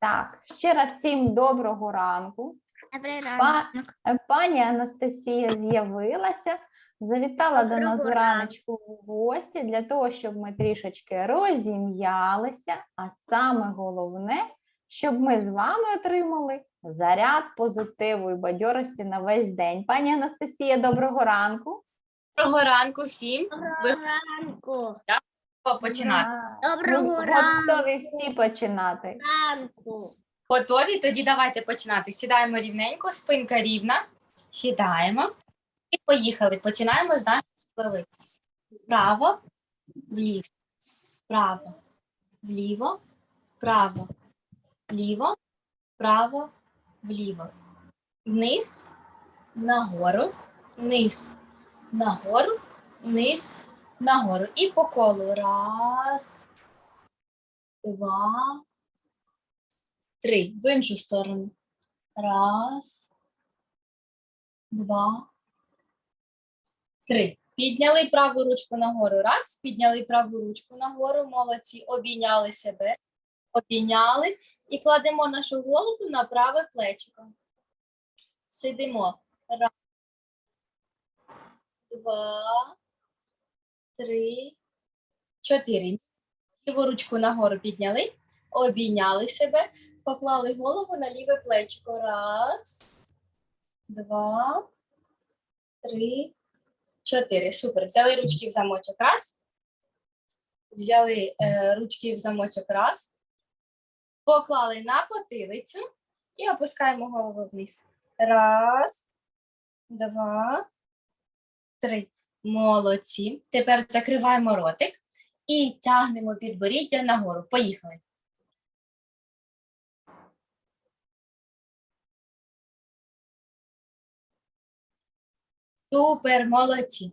Так, ще раз всім доброго ранку. Добрий ранок. Пані Анастасія з'явилася, завітала до нас Доброго зраночку в гості для того, щоб ми трішечки розім'ялися, а саме головне, щоб ми з вами отримали заряд позитиву і бадьорості на весь день. Пані Анастасія, доброго ранку. Доброго ранку всім. Доброго ранку. Починати? Доброго ранку. готові всі починати. ранку. Готові? Тоді давайте починати. Сідаємо рівненько, спинка рівна. Сідаємо і поїхали. Починаємо з нашої спливи. Вправо, вліво, право, вліво, право, вліво, право, вліво. Вниз, нагору, вниз, нагору, вниз, нагору. І по колу. Раз, два, три. В іншу сторону. Раз, два, три. Підняли праву ручку нагору. Раз, підняли праву ручку нагору. Молодці. Обійняли себе. Обійняли і кладемо нашу голову на праве плечико. Сидимо. Раз, два, три, чотири. Ліву ручку нагору підняли, обійняли себе, поклали голову на ліве плечко. Раз, два, три, чотири. Супер. Взяли ручки в замочок. Раз. Взяли е, ручки в замочок. Раз. Поклали на потилицю і опускаємо голову вниз. Раз, два, три. Молодці. Тепер закриваємо ротик і тягнемо підборіддя нагору. Поїхали. Супер, молодці.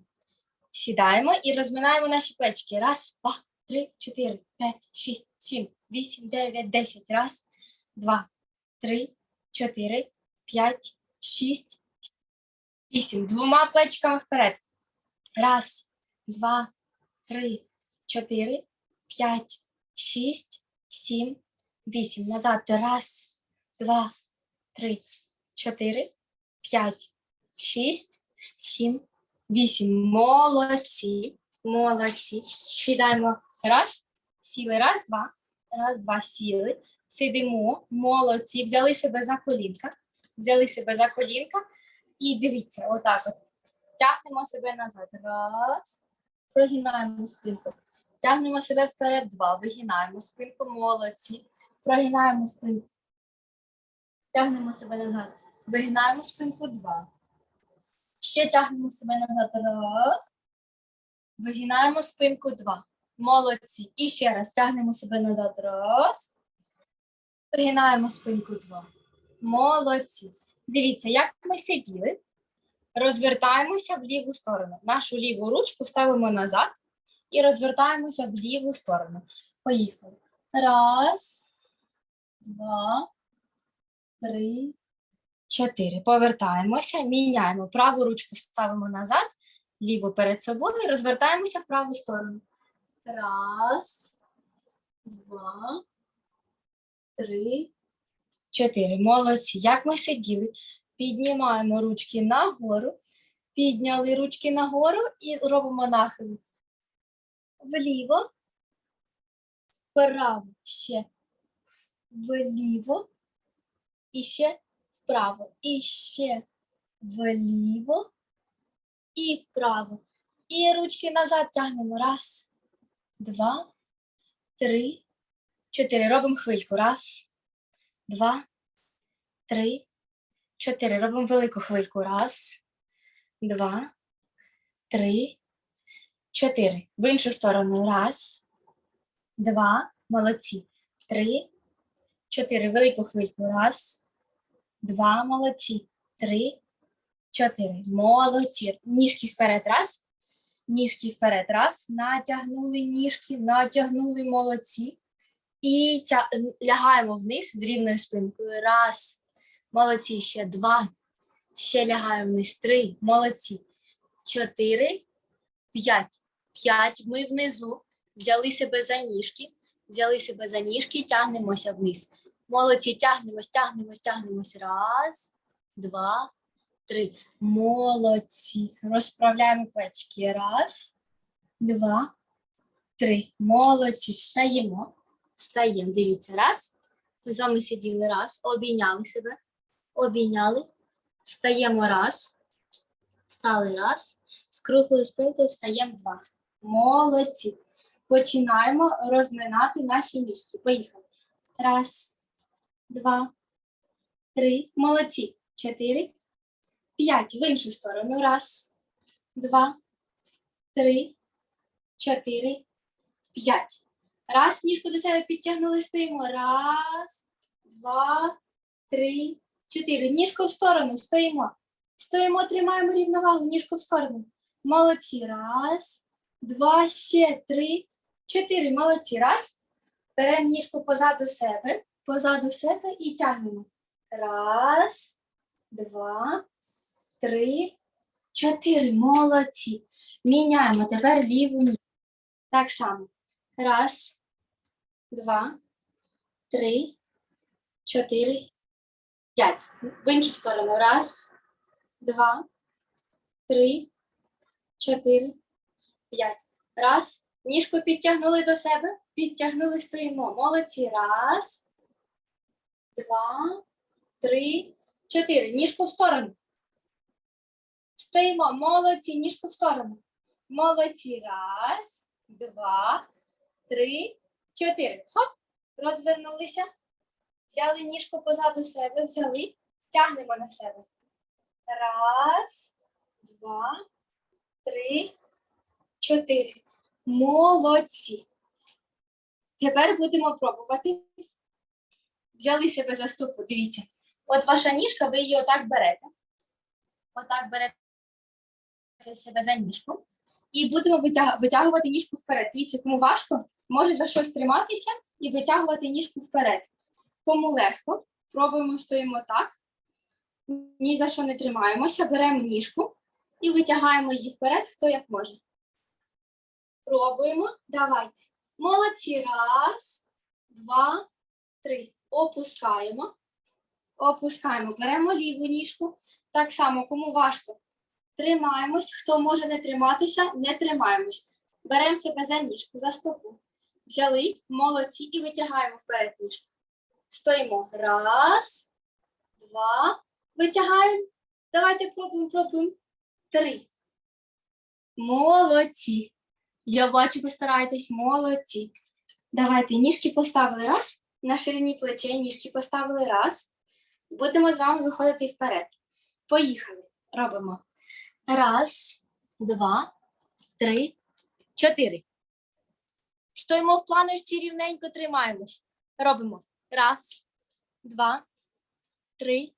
Сідаємо і розминаємо наші плечики. Раз, два, три, чотири, п'ять, шість, сім, вісім, дев'ять, десять. Раз, два, три, чотири, п'ять, шість, вісім. Двома плечиками вперед. Раз, два, три, чотири, п'ять, шість, сім, вісім. Назад. Раз, два, три, чотири, п'ять, шість, сім, вісім. Молодці. Молодці. Сідаємо. Раз, сіли. Раз, два. Раз, два, сіли. Сидимо. Молодці. Взяли себе за колінка. Взяли себе за колінка. І дивіться, отак от. Тягнемо себе назад. Раз. Прогинаємо спинку. Тягнемо себе вперед. Два. Вигинаємо спинку. Молодці. Прогинаємо спинку. Тягнемо себе назад. Вигинаємо спинку. Два. Ще тягнемо себе назад. Раз. Вигинаємо спинку. Два. Молодці. І ще раз тягнемо себе назад. Раз. Вигинаємо спинку. Два. Молодці. Дивіться, як ми сиділи. Розвертаємося в ліву сторону. Нашу ліву ручку ставимо назад і розвертаємося в ліву сторону. Поїхали. Раз, два, три, чотири. Повертаємося, міняємо. Праву ручку ставимо назад, ліву перед собою і розвертаємося в праву сторону. Раз, два, три, чотири. Молодці. Як ми сиділи, піднімаємо ручки нагору, підняли ручки нагору і робимо нахил. Вліво, вправо, ще вліво, і ще вправо, і ще вліво, і вправо. І ручки назад тягнемо. Раз, два, три, чотири. Робимо хвильку. Раз, два, три, чотири. Робимо велику хвильку. Раз, два, три, чотири. В іншу сторону. Раз, два, молодці. Три, чотири. Велику хвильку. Раз, два, молодці. Три, чотири. Молодці. Ніжки вперед. Раз. Ніжки вперед. Раз. Натягнули ніжки, натягнули молодці. І тя... лягаємо вниз з рівною спинкою. Раз. Молодці. Ще два. Ще лягаємо вниз. Три. Молодці. Чотири. П'ять. П'ять. Ми внизу. Взяли себе за ніжки. Взяли себе за ніжки, тягнемося вниз. Молодці, тягнемось, тягнемось, тягнемось. Раз, два, три. Молодці. Розправляємо плечики. Раз, два, три. Молодці. Встаємо. Встаємо. Дивіться. Раз. Ми з вами сиділи раз, обійняли себе, обійняли. Встаємо раз. Встали раз. З круглою спинкою встаємо два. Молодці. Починаємо розминати наші ніжки. Поїхали. Раз, два, три. Молодці. Чотири. П'ять. В іншу сторону. Раз, два, три, чотири, п'ять. Раз, ніжку до себе підтягнули, стоїмо. Раз, два, три, чотири. Ніжку в сторону, стоїмо. Стоїмо, тримаємо рівновагу, ніжку в сторону. Молодці. Раз, два, ще три, чотири. Молодці. Раз. Беремо ніжку позаду себе, позаду себе і тягнемо. Раз, два, три, чотири. Молодці. Міняємо тепер ліву ніжку. Так само. Раз, два, три, чотири, п'ять. В іншу сторону. Раз, два, три, чотири, п'ять. Раз. Ніжку підтягнули до себе. Підтягнули, стоїмо. Молодці. Раз, два, три, чотири. Ніжку в сторону. Стоїмо. Молодці. Ніжку в сторону. Молодці. Раз, два, три, чотири. Хоп. Розвернулися. Взяли ніжку позаду себе. Взяли. Тягнемо на себе. Раз, два, три, чотири. Молодці. Тепер будемо пробувати. Взяли себе за стопу. Дивіться. От ваша ніжка, ви її отак берете. Отак берете себе за ніжку. І будемо витягувати ніжку вперед. Дивіться, кому важко, може за щось триматися і витягувати ніжку вперед. Кому легко, пробуємо, стоїмо так. Ні за що не тримаємося, беремо ніжку і витягаємо її вперед, хто як може. Пробуємо. Давайте. Молодці. Раз, два, три. Опускаємо. Опускаємо. Беремо ліву ніжку. Так само, кому важко. Тримаємось. Хто може не триматися, не тримаємось. Беремо себе за ніжку, за стопу. Взяли, молодці, і витягаємо вперед ніжку. Стоїмо. Раз, два. Витягаємо. Давайте пробуємо, пробуємо. Три. Молодці. Я бачу, ви стараєтесь, молодці. Давайте ніжки поставили раз. На ширині плечей ніжки поставили раз. Будемо з вами виходити вперед. Поїхали. Робимо. Раз, два, три, чотири. Стоїмо в планочці рівненько тримаємось. Робимо. Раз, два, три,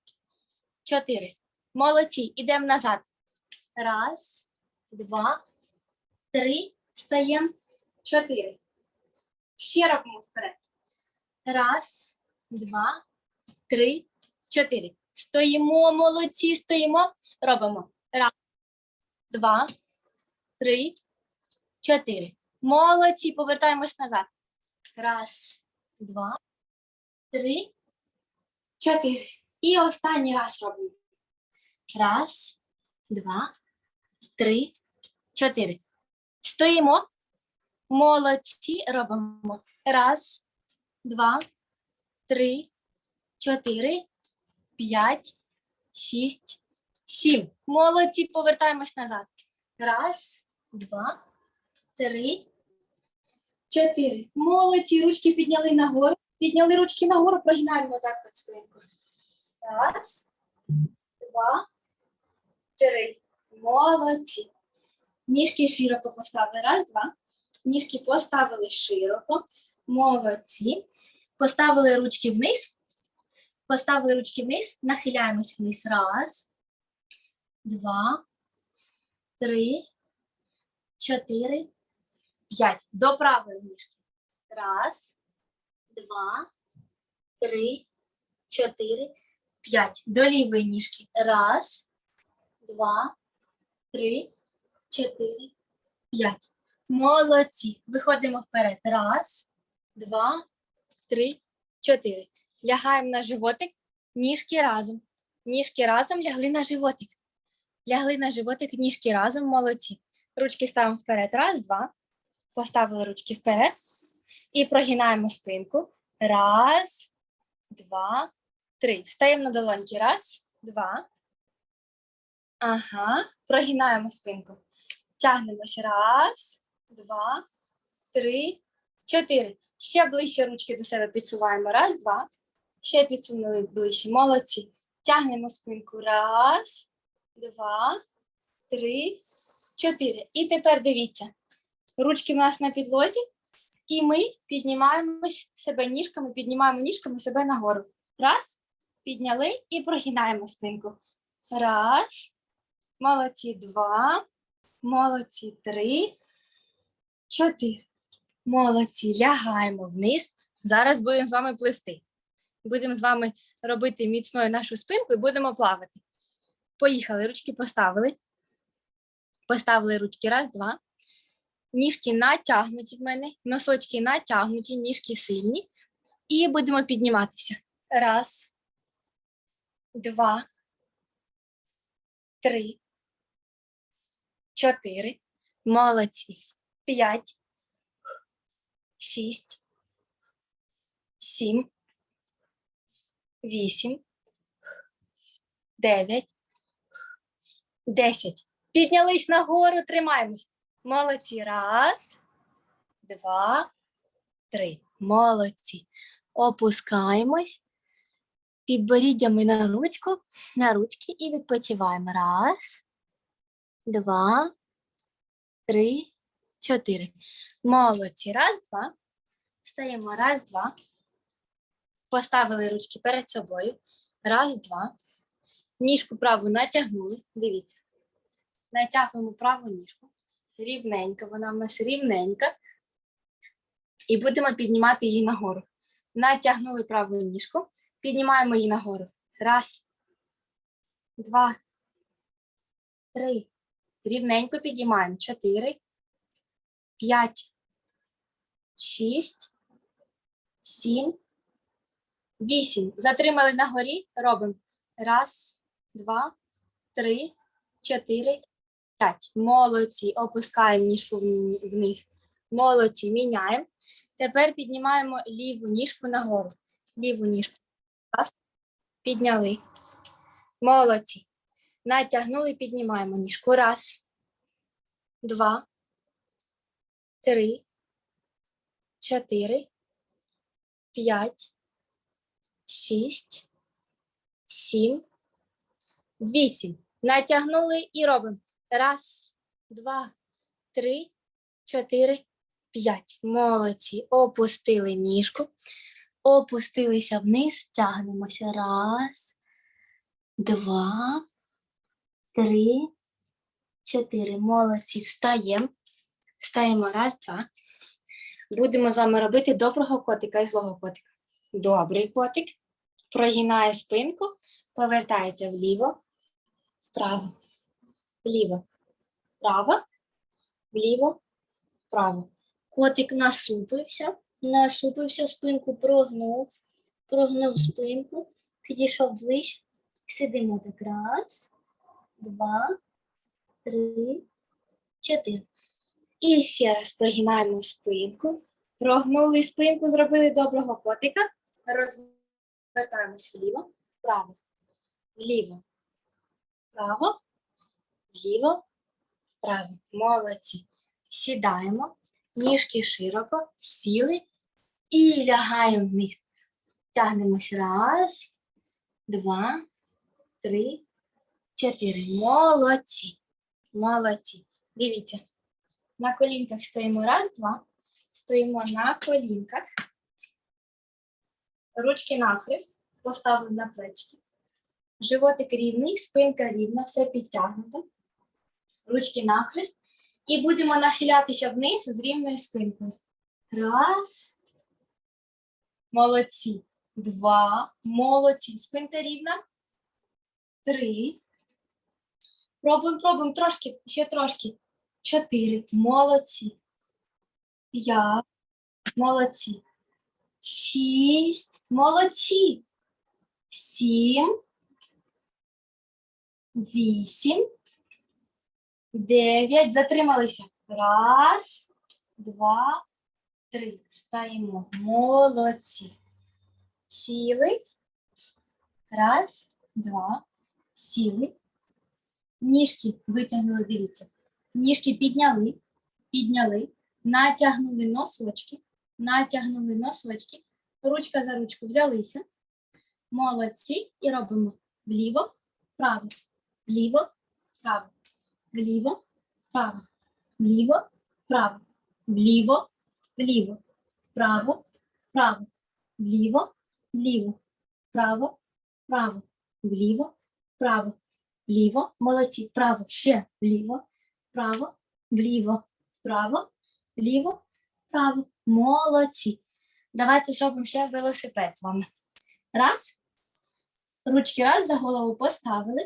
чотири. Молодці. Ідемо назад. Раз, два, три. Встаємо. Чотири. Ще робимо вперед. Раз, два, три, чотири. Стоїмо, молодці, стоїмо. Робимо. Раз, два, три, чотири. Молодці. Повертаємось назад. Раз, два, три, чотири. І останній раз робимо. Раз, два, три, чотири. Стоїмо. Молодці. Робимо. Раз, два, три, чотири, п'ять, шість, сім. Молодці. Повертаємось назад. Раз, два, три, чотири. Молодці. Ручки підняли нагору. Підняли ручки нагору, прогинаємо так під спинку. Раз, два, три. Молодці. Ніжки широко поставили. Раз, два. Ніжки поставили широко. Молодці. Поставили ручки вниз. Поставили ручки вниз. Нахиляємось вниз. Раз, два, три, чотири, п'ять. До правої ніжки. Раз, два, три, чотири, п'ять. До лівої ніжки. Раз, два, три, чотири, п'ять. Молодці. Виходимо вперед. Раз, два, три, чотири. Лягаємо на животик, ніжки разом. Ніжки разом лягли на животик. Лягли на животик, ніжки разом, молодці. Ручки ставимо вперед. Раз, два. Поставили ручки вперед. І прогинаємо спинку. Раз, два, три. Встаємо на долоньки. Раз, два. Ага. Прогинаємо спинку. Тягнемося. Раз, два, три, чотири. Ще ближче ручки до себе підсуваємо. Раз, два. Ще підсунули ближче. Молодці. Тягнемо спинку. Раз, два, три, чотири. І тепер дивіться. Ручки в нас на підлозі. І ми піднімаємось себе ніжками, піднімаємо ніжками себе нагору. Раз, підняли і прогинаємо спинку. Раз. Молодці, два. Молодці, три. Чотири. Молодці. Лягаємо вниз. Зараз будемо з вами пливти. Будемо з вами робити міцною нашу спинку і будемо плавати. Поїхали. Ручки поставили. Поставили ручки. Раз, два. Ніжки натягнуті в мене, носочки натягнуті, ніжки сильні. І будемо підніматися. Раз, два, три, чотири. Молодці. П'ять, шість, сім, вісім, дев'ять, десять. Піднялись нагору, тримаємось. Молодці. Раз, два, три. Молодці. Опускаємось. Підборіддями на ручку, на ручки і відпочиваємо. Раз, два, три, чотири. Молодці. Раз, два. Встаємо. Раз, два. Поставили ручки перед собою. Раз, два. Ніжку праву натягнули. Дивіться. Натягуємо праву ніжку рівненька, вона в нас рівненька. І будемо піднімати її нагору. Натягнули праву ніжку, піднімаємо її нагору. Раз, два, три. Рівненько підіймаємо. Чотири, п'ять, шість, сім, вісім. Затримали на горі. Робимо. Раз, два, три, чотири, П'ять. Молодці. Опускаємо ніжку вниз. Молодці. Міняємо. Тепер піднімаємо ліву ніжку нагору. Ліву ніжку. Раз. Підняли. Молодці. Натягнули, піднімаємо ніжку. Раз, два, три, чотири, п'ять, шість, сім, вісім. Натягнули і робимо. Раз, два, три, чотири, п'ять. Молодці. Опустили ніжку. Опустилися вниз, тягнемося. Раз, два, три, чотири. Молодці. Встаємо. Встаємо. Раз, два. Будемо з вами робити доброго котика і злого котика. Добрий котик. Прогинає спинку, повертається вліво, вправо вліво, вправо, вліво, вправо. Котик насупився, насупився, спинку прогнув, прогнув спинку, підійшов ближче. Сидимо так. Раз, два, три, чотири. І ще раз прогинаємо спинку. Прогнули спинку, зробили доброго котика. Розвертаємось вліво, вправо, вліво, вправо, вліво, вправо. Молодці. Сідаємо, ніжки широко, сіли і лягаємо вниз. Тягнемося. Раз, два, три, чотири. Молодці. Молодці. Дивіться. На колінках стоїмо. Раз, два. Стоїмо на колінках. Ручки навхрест. Поставили на плечки. Животик рівний, спинка рівна, все підтягнуто ручки нахрест. І будемо нахилятися вниз з рівною спинкою. Раз. Молодці. Два. Молодці. Спинка рівна. Три. Пробуємо, пробуємо трошки, ще трошки. Чотири. Молодці. П'ять. Молодці. шість. Молодці. Сім. Вісім. Дев'ять. Затрималися. Раз, два, три. Встаємо. Молодці. Сіли. Раз, два. Сіли. Ніжки витягнули, дивіться. Ніжки підняли, підняли, натягнули носочки, натягнули носочки, ручка за ручку взялися. Молодці. І робимо вліво, вправо, вліво, вправо, вліво, вправо, вліво, вправо, вліво, вліво, вправо, вправо, вліво, вліво, вправо, вправо, вліво, вправо, вліво, молодці, вправо, ще вліво, вправо, вліво, вправо, вліво, вправо, молодці. Давайте зробимо ще велосипед з вами. Раз. Ручки раз за голову поставили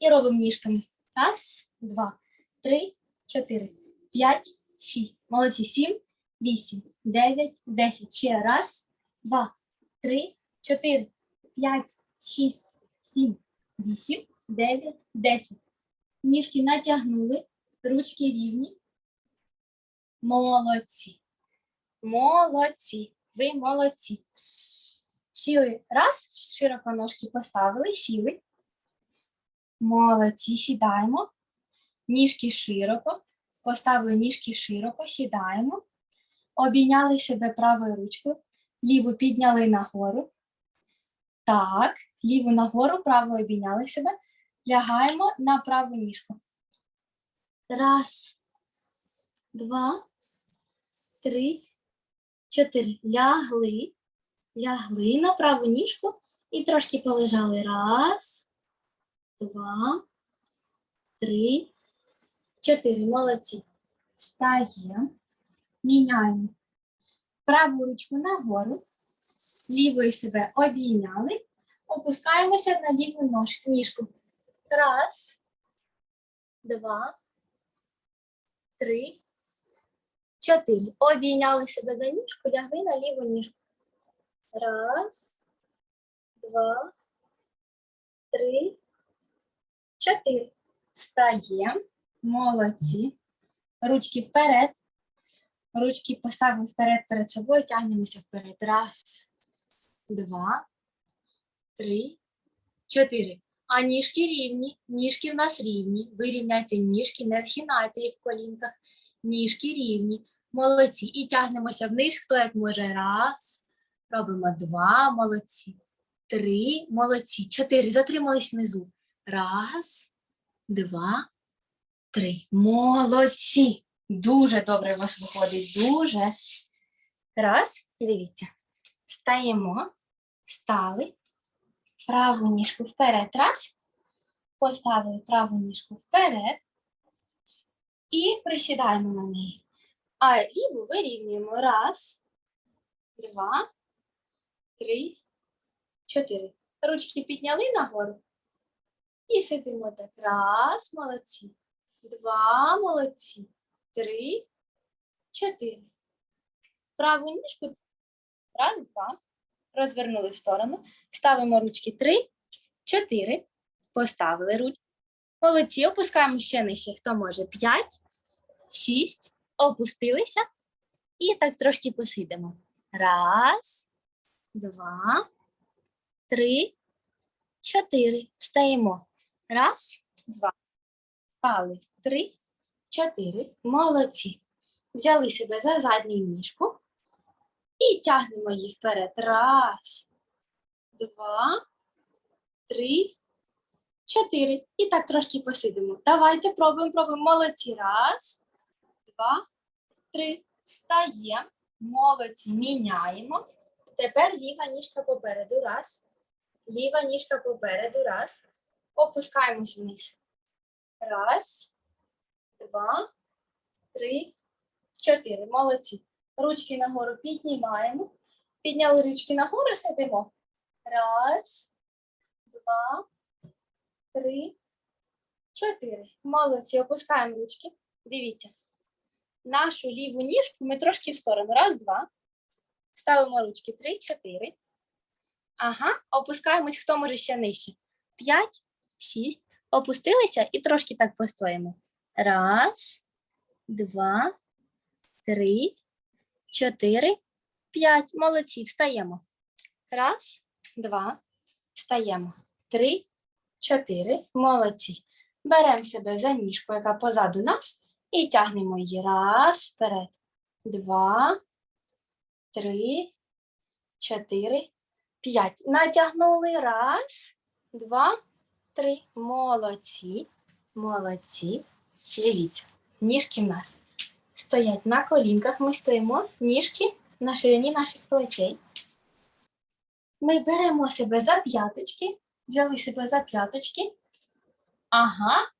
і робимо ніжками. Раз, два, три, чотири, п'ять, шість. Молодці. Сім, вісім, дев'ять, десять. Ще раз, два, три, чотири, п'ять, шість, сім, вісім, дев'ять, десять. Ніжки натягнули, ручки рівні. Молодці. Молодці. Ви молодці. Сіли раз, широко ножки поставили, сіли. Молодці, сідаємо. Ніжки широко. Поставили ніжки широко, сідаємо. Обійняли себе правою ручкою. Ліву підняли нагору. Так, ліву нагору, правою обійняли себе. Лягаємо на праву ніжку. Раз, два, три, чотири. Лягли. Лягли на праву ніжку і трошки полежали. Раз, два, три, чотири. Молодці. Встаємо. Міняємо праву ручку нагору, лівою себе обійняли, опускаємося на ліву ніжку. Раз, два, три, чотири. Обійняли себе за ніжку, лягли на ліву ніжку. Раз, два, три, чотири. Встаємо. Молодці. Ручки вперед. Ручки поставимо вперед перед собою, тягнемося вперед. Раз, два, три, чотири. А ніжки рівні, ніжки в нас рівні. Вирівняйте ніжки, не згинайте їх в колінках. Ніжки рівні. Молодці. І тягнемося вниз, хто як може. Раз. Робимо два. Молодці. Три. Молодці. Чотири. Затримались внизу. Раз, два, три. Молодці. Дуже добре у вас виходить. Дуже. Раз. Дивіться. Стаємо. Стали. Праву ніжку вперед. Раз. Поставили праву ніжку вперед. І присідаємо на неї. А ліву вирівнюємо. Раз, два, три, чотири. Ручки підняли нагору. І сидимо так. Раз, молодці. Два, молодці. Три, чотири. Праву ніжку. Раз, два. Розвернули в сторону. Ставимо ручки три, чотири. Поставили ручки. Молодці. Опускаємо ще нижче. Хто може? П'ять, шість. Опустилися. І так трошки посидимо. Раз, два, три, чотири. Встаємо. Раз, два. Встали. Три, чотири. Молодці. Взяли себе за задню ніжку і тягнемо її вперед. Раз, два, три, чотири. І так трошки посидимо. Давайте пробуємо, пробуємо. Молодці. Раз, два, три. Встаємо. Молодці. Міняємо. Тепер ліва ніжка попереду. Раз. Ліва ніжка попереду. Раз. Опускаємось вниз. Раз, два, три, чотири. Молодці. Ручки нагору піднімаємо. Підняли ручки нагору, сидимо. Раз, два, три, чотири. Молодці. Опускаємо ручки. Дивіться. Нашу ліву ніжку ми трошки в сторону. Раз, два. Ставимо ручки 3, 4. Ага, опускаємось, хто може ще нижче. 5, 6. Опустилися і трошки так постоїмо. Раз, два, три, чотири, п'ять. Молодці, встаємо. Раз, два, встаємо. Три, чотири. Молодці. Беремо себе за ніжку, яка позаду нас, і тягнемо її. Раз, вперед. Два, три, чотири, п'ять. Натягнули. Раз, два, три. Молодці. Молодці. Дивіться, ніжки в нас стоять на колінках. Ми стоїмо, ніжки на ширині наших плечей. Ми беремо себе за п'яточки, взяли себе за п'яточки. Ага.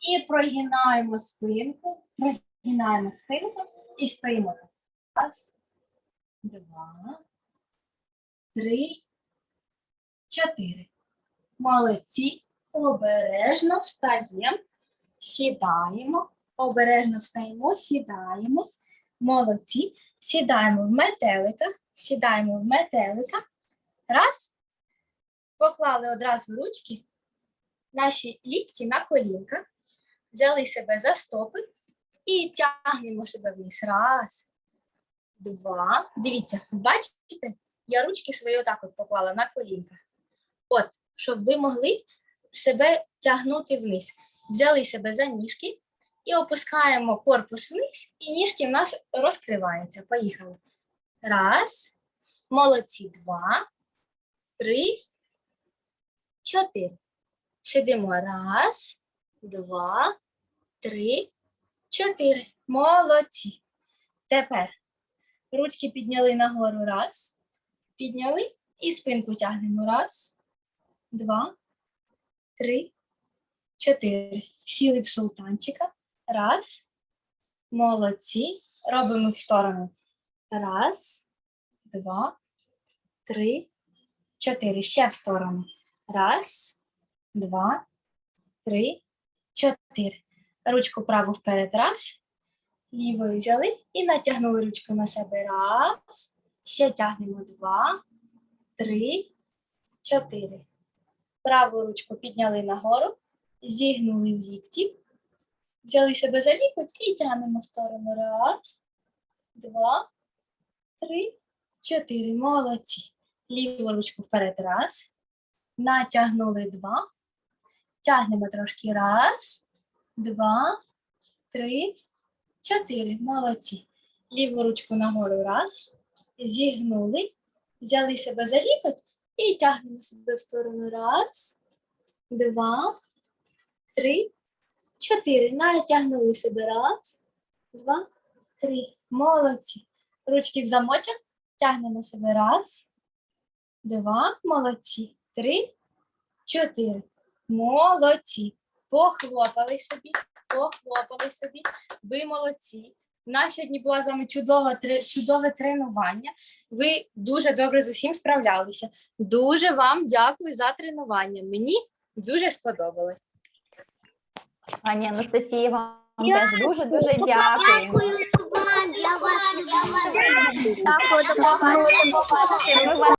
І прогинаємо спинку, прогинаємо спинку і стоїмо. Раз, два, три, чотири. Молодці. Обережно встаємо, сідаємо. Обережно встаємо, сідаємо. Молодці. Сідаємо в метелика. Сідаємо в метелика. Раз. Поклали одразу ручки, наші лікті на колінка. Взяли себе за стопи і тягнемо себе вниз. Раз, два. Дивіться, бачите, я ручки свої отак от поклала на колінка. От, щоб ви могли себе тягнути вниз. Взяли себе за ніжки і опускаємо корпус вниз, і ніжки в нас розкриваються. Поїхали. Раз. Молодці. Два, три, чотири. Сидимо. Раз, два, три, чотири. Молодці. Тепер ручки підняли нагору. Раз. Підняли і спинку тягнемо. Раз, два, три, чотири. Сіли в султанчика. Раз. Молодці. Робимо в сторону. Раз, два, три, чотири. Ще в сторону. Раз, два, три, чотири. Ручку праву вперед. Раз. Лівою взяли і натягнули ручку на себе. Раз. Ще тягнемо. Два, три, чотири. Праву ручку підняли нагору, зігнули в лікті. Взяли себе за лікоть і тягнемо в сторону. Раз, два, три, чотири. Молодці. Ліву ручку вперед. Раз. Натягнули два. Тягнемо трошки. Раз, два, три, чотири. Молодці. Ліву ручку нагору. Раз. Зігнули. Взяли себе за лікоть і тягнемо себе в сторону. Раз, два, три, чотири. Натягнули себе. Раз, два, три. Молодці. Ручки в замочок. Тягнемо себе. Раз, два. Молодці. Три, чотири. Молодці. Похлопали собі, похлопали собі. Ви молодці. У нас сьогодні була з вами чудова, чудове тренування. Ви дуже добре з усім справлялися. Дуже вам дякую за тренування. Мені дуже сподобалось. Пані Анастасія, вам теж дуже дуже дякую. Дякую вам, я вас люблю.